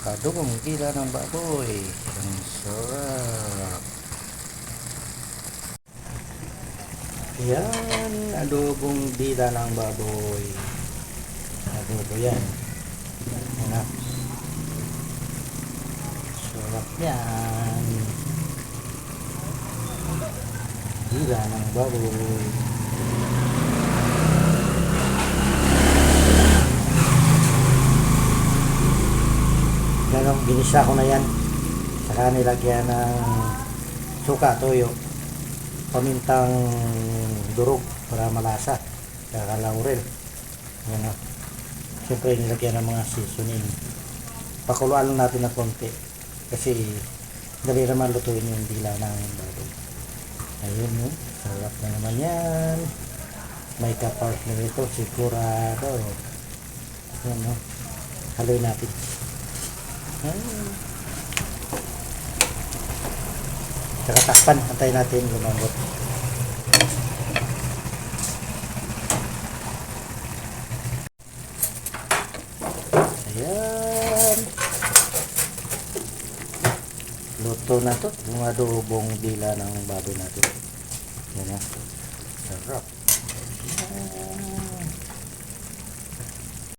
Adobong dila ng baboy. Ang sarap. Yan, adobong dila ng baboy. Adobo yan. Yan. Sarap yan. Dila ng baboy. Yan o, ginisa ko na yan. Saka nilagyan ng suka, toyo, pamintang durog para malasa. Saka laurel. Yan o. Siyempre nilagyan ng mga seasoning. Pakuluan lang natin ng konti. Kasi dali naman lutuin yung dila ng baboy. Ayun o. Sarap na naman yan. May kapartner ito, sigurado. Yan o. Haluin natin. Hmm. Saka takpan, antayin natin lumambot. Ayan. Luto na to. Yung adobong dila ng baboy natin. Yan na. Sarap. Ayan.